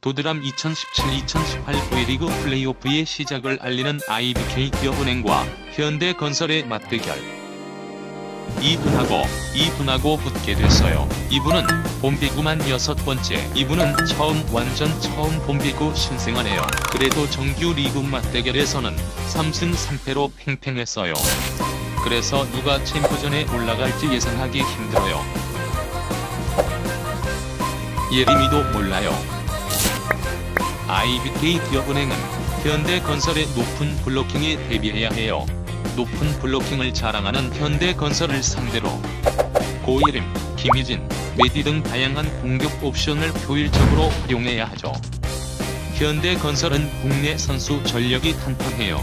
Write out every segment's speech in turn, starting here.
도드람 2017-2018 V리그 플레이오프의 시작을 알리는 IBK 기업은행과 현대건설의 맞대결. 2분하고 2분하고 붙게 됐어요. 2분은 봄비구만 여섯 번째 2분은 처음 완전 처음 봄비구 신생아네요. 그래도 정규 리그 맞대결에서는 3승 3패로 팽팽했어요. 그래서 누가 챔프전에 올라갈지 예상하기 힘들어요. 예림이도 몰라요. IBK 기업은행은 현대건설의 높은 블로킹에 대비해야 해요. 높은 블로킹을 자랑하는 현대건설을 상대로 고예림, 김희진, 메디 등 다양한 공격 옵션을 효율적으로 활용해야 하죠. 현대건설은 국내 선수 전력이 탄탄해요.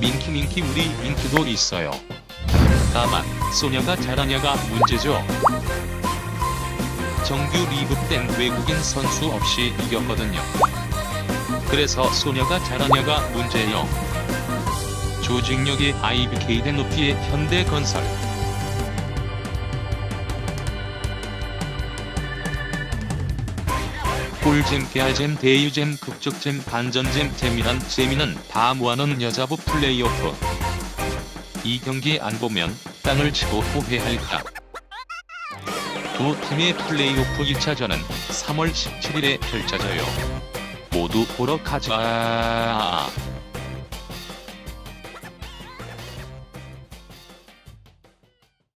민키 민키 우리 민키도 있어요. 다만 소녀가 잘하냐가 문제죠. 정규 리그 땐 외국인 선수 없이 이겼거든요. 그래서 소녀가 잘하냐가 문제예요. 조직력의 IBK 대 높이의 현대건설. 꿀잼, 깨알잼, 대유잼, 극적잼, 반전잼, 재미난 재미는 다 모아놓은 여자부 플레이오프. 이 경기 안 보면 땅을 치고 후회할까. 두 팀의 플레이오프 1차전은 3월 17일에 펼쳐져요. 모두 보러 가자.